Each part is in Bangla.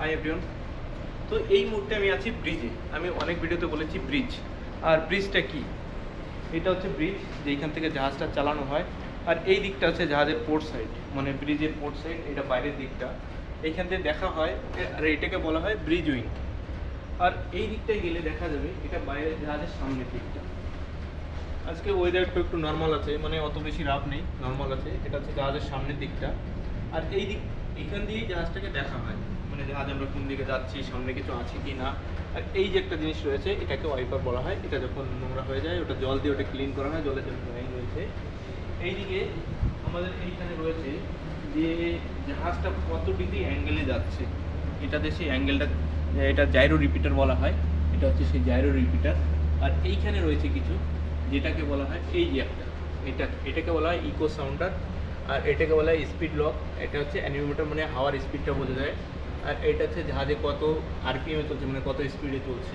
হাই এভরিওন তো এই মুহূর্তে আমি আছি ব্রিজে আমি অনেক ভিডিওতে বলেছি ব্রিজ আর ব্রিজটা কি? এটা হচ্ছে ব্রিজ যেখান থেকে জাহাজটা চালানো হয়। আর এই দিকটা হচ্ছে জাহাজের পোর্ট সাইড মানে ব্রিজের পোর্ট সাইড এটা বাইরের দিকটা। এইখান থেকে দেখা হয়, আর এটাকে বলা হয় ব্রিজ উইং আর এই দিকটায় গেলে দেখা যাবে, এটা বাইরের জাহাজের সামনের দিকটা। আজকে ওয়েদারটা একটু নর্মাল আছে মানে অত বেশি রাফ নেই নর্মাল আছে। এটা হচ্ছে জাহাজের সামনের দিকটা। আর এই দিক, এখান দিয়েই জাহাজটাকে দেখা হয়। মানে জাহাজ আমরা কোন দিকে যাচ্ছি, সামনে কিছু আছে কি না আর এই যে একটা জিনিস রয়েছে, এটাকে ওয়াইপার বলা হয়। এটা যখন নোংরা হয়ে যায়, ওটা জল দিয়ে ওটা ক্লিন করা হয়, জলের জন্য ড্রয়িং রয়েছে। এইদিকে আমাদের এইখানে রয়েছে যে জাহাজটা কত ডিগ্রি অ্যাঙ্গেলে যাচ্ছে। এটাতে সেই অ্যাঙ্গেলটা এটা জাইরো রিপিটার বলা হয়। এটা হচ্ছে সেই জাইরো রিপিটার আর এইখানে রয়েছে কিছু, যেটাকে বলা হয় এই যে একটা। এটা, এটাকে বলা হয় ইকো সাউন্ডার আর এটাকে বলা হয় স্পিড লক এটা হচ্ছে অ্যানিমোমিটার মানে হাওয়ার স্পিডটা বোঝা যায়। আর এটা হচ্ছে জাহাজে কত আরপিএমে চলছে মানে কত স্পিডে চলছে?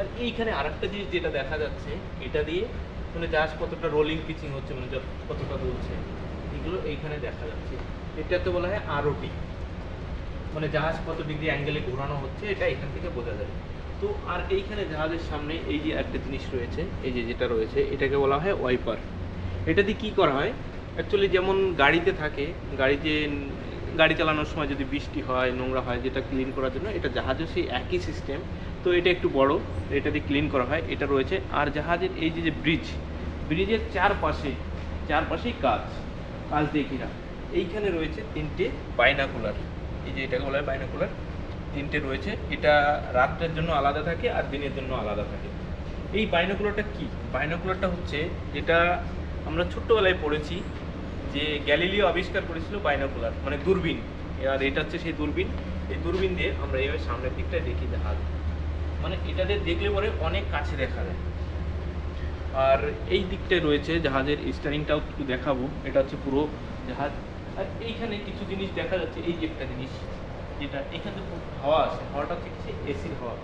আর এইখানে আর একটা জিনিস যেটা দেখা যাচ্ছে, এটা দিয়ে মানে জাহাজ কতটা রোলিং পিচিং হচ্ছে মানে কতটা দুলছে এগুলো এইখানে দেখা যাচ্ছে। এটাকে বলা হয় আরওটি মানে জাহাজ কত ডিগ্রি অ্যাঙ্গেলে ঘোরানো হচ্ছে, এটা এখান থেকে বোঝা যায়। তো আর এইখানে জাহাজের সামনে এই যে একটা জিনিস রয়েছে, এই যে যেটা রয়েছে, এটাকে বলা হয় ওয়াইপার এটা দিয়ে কী করা হয়? অ্যাকচুয়ালি যেমন গাড়িতে থাকে, গাড়িতে গাড়ি চালানোর সময় যদি বৃষ্টি হয়, নোংরা হয়, যেটা ক্লিন করার জন্য, এটা জাহাজেও সেই একই সিস্টেম তো এটা একটু বড়, এটা দিয়ে ক্লিন করা হয়, এটা রয়েছে। আর জাহাজের এই যে যে ব্রিজ ব্রিজের চারপাশে, চারপাশেই কাজ কাজ দিয়ে ঘেরা। এইখানে রয়েছে তিনটে বাইনাকুলার এই যে এটাকে বলা হয় বাইনাকুলার তিনটে রয়েছে। এটা রাত্রের জন্য আলাদা থাকে আর দিনের জন্য আলাদা থাকে। এই বাইনাকুলারটা কি? বাইনাকুলারটা হচ্ছে, যেটা আমরা ছোট্টবেলায় পড়েছি যে গ্যালিলিও আবিষ্কার করেছিল বাইনাকুলার মানে দূরবীন। আর এটা হচ্ছে সেই দূরবীন। এই দূরবীন দিয়ে আমরা এইভাবে সামনের দিকটা দেখি জাহাজ মানে এটাতে দেখলে পরে অনেক কাছে দেখা যায়। আর এই দিকটায় রয়েছে জাহাজের স্টারিংটাও একটু দেখাবো। এটা হচ্ছে পুরো জাহাজ। আর এইখানে কিছু জিনিস দেখা যাচ্ছে, এই যে একটা জিনিস, যেটা এখানে খুব হাওয়া আছে হাওয়াটা হচ্ছে এসির হাওয়া।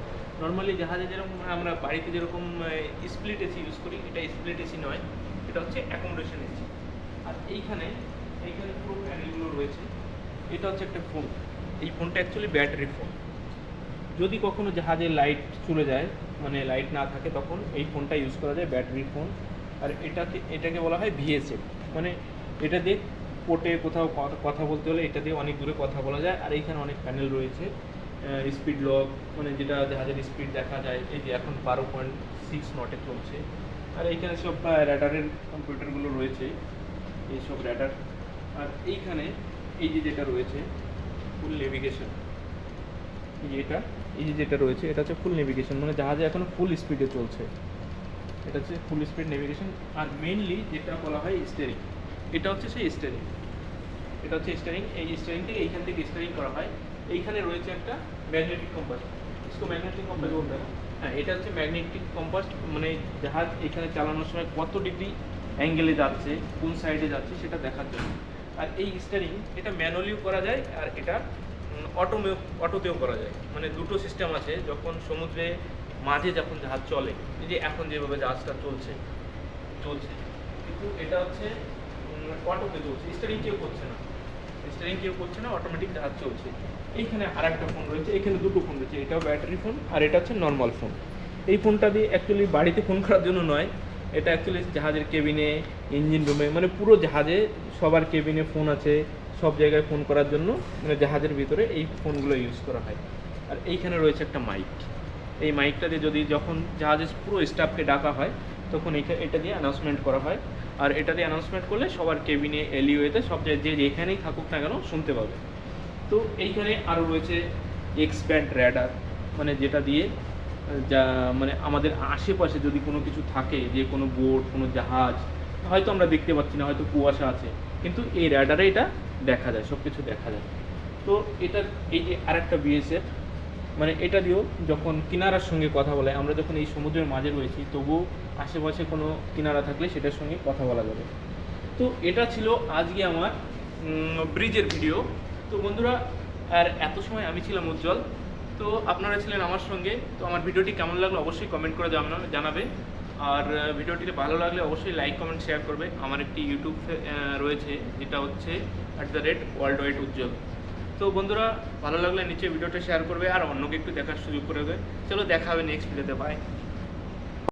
নর্মালি জাহাজে যেরকম আমরা বাড়িতে যেরকম স্প্লিট এসি ইউজ করি, এটা স্প্লিট এসি নয়। এটা হচ্ছে অ্যাকোমোডেশন এসি আর এইখানে এইখানে পুরো প্যানেলগুলো রয়েছে। এটা হচ্ছে একটা ফোন এই ফোনটা অ্যাকচুয়ালি ব্যাটারি ফোন যদি কখনো জাহাজে লাইট চলে যায় মানে লাইট না থাকে, তখন এই ফোনটা ইউজ করা যায় ব্যাটারি ফোন আর এটাকে এটাকে বলা হয় ভিএসএফ মানে এটা দিয়ে পোর্টে কোথাও কথা বলতে হলে এটা দিয়ে অনেক দূরে কথা বলা যায়। আর এইখানে অনেক প্যানেল রয়েছে। স্পিড লক মানে যেটা জাহাজের স্পিড দেখা যায়, এই যে এখন বারো পয়েন্ট সিক্স নটে চলছে। আর এইখানে সব র্যাডারের কম্পিউটারগুলো রয়েছে। এইসব র্যাডার আর এইখানে এই যে যেটা রয়েছে ফুল নেভিগেশন এই যে এটা এই যে যেটা রয়েছে এটা হচ্ছে ফুল নেভিগেশন মানে জাহাজে এখন ফুল স্পিডে চলছে। এটা হচ্ছে ফুল স্পিড নেভিগেশন আর মেইনলি যেটা বলা হয় স্টেরিং এটা হচ্ছে সেই স্টেরিং এটা হচ্ছে স্টারিং এই স্টারিংটি এইখান থেকে স্টেরিং করা হয়। এইখানে রয়েছে একটা ম্যাগনেটিক কম্পাস ইসকো ম্যাগনেটিক কম্পাস বলতে হ্যাঁ এটা হচ্ছে ম্যাগনেটিক কম্পাস মানে জাহাজ এখানে চালানোর সময় কত ডিগ্রি অ্যাঙ্গেলে যাচ্ছে, কোন সাইডে যাচ্ছে সেটা দেখার জন্য। আর এই স্টারিং এটা ম্যানুয়ালিও করা যায় আর এটা অটো অটোতেও করা যায়। মানে দুটো সিস্টেম আছে, যখন সমুদ্রে, মাঝে যখন জাহাজ চলে, এই যে এখন যেভাবে জাহাজটা চলছে চলছে। কিন্তু এটা হচ্ছে অটোতে চলছে স্টারিং কেউ করছে না। স্টারিং কেউ করছে না অটোমেটিক জাহাজ চলছে। এইখানে আর একটা ফোন রয়েছে, এখানে দুটো ফোন রয়েছে, এটাও ব্যাটারি ফোন আর এটা হচ্ছে নর্মাল ফোন এই ফোনটা দিয়ে অ্যাকচুয়ালি বাড়িতে ফোন করার জন্য নয় এটা অ্যাকচুয়ালি জাহাজের কেবিনে ইঞ্জিন রুমে মানে পুরো জাহাজে সবার কেবিনে ফোন আছে, সব জায়গায় ফোন করার জন্য মানে জাহাজের ভিতরে এই ফোনগুলো ইউজ করা হয়। আর এইখানে রয়েছে একটা মাইক এই মাইকটা দিয়ে যদি যখন জাহাজের পুরো স্টাফকে ডাকা হয়, তখন এটা দিয়ে অ্যানাউন্সমেন্ট করা হয়। আর এটা দিয়ে অ্যানাউন্সমেন্ট করলে সবার কেবিনে এলিওয়েতে সব জায়গায় যে যেখানেই থাকুক না কেন শুনতে পাবে। তো এইখানে আরও রয়েছে এক্সপ্যান্ড র্যাডার মানে যেটা দিয়ে যা মানে আমাদের আশেপাশে যদি কোনো কিছু থাকে, যে কোনো বোট কোনো জাহাজ, হয়তো আমরা দেখতে পাচ্ছি না, হয়তো কুয়াশা আছে, কিন্তু এই র্যাডারে এটা দেখা যায় সব কিছু দেখা যায়। তো এটা এই যে আরেকটা বিএসএফ মানে এটা দিয়েও যখন কিনারার সঙ্গে কথা বলে, আমরা যখন এই সমুদ্রের মাঝে রয়েছি, তবুও আশেপাশে কোনো কিনারা থাকলে সেটার সঙ্গে কথা বলা যাবে। তো এটা ছিল আজকে আমার ব্রিজের ভিডিও তো বন্ধুরা, আর এত সময় আমি ছিলাম উজ্জ্বল। তো আপনারা ছিলেন আমার সঙ্গে, তো আমার ভিডিওটি কেমন লাগল অবশ্যই কমেন্ট করে জানা- জানাবে। আর ভিডিওটি ভালো লাগলে অবশ্যই লাইক কমেন্ট শেয়ার করবে। আমার একটি ইউটিউব রয়েছে, যেটা হচ্ছে at the rate world wide উজ্জ্বল। তো বন্ধুরা, ভালো লাগলে নিচে ভিডিওটা শেয়ার করবে আর অন্যকে একটু দেখার সুযোগ করে দেবে। চলো দেখা হবে নেক্সট ভিডিওতে বাই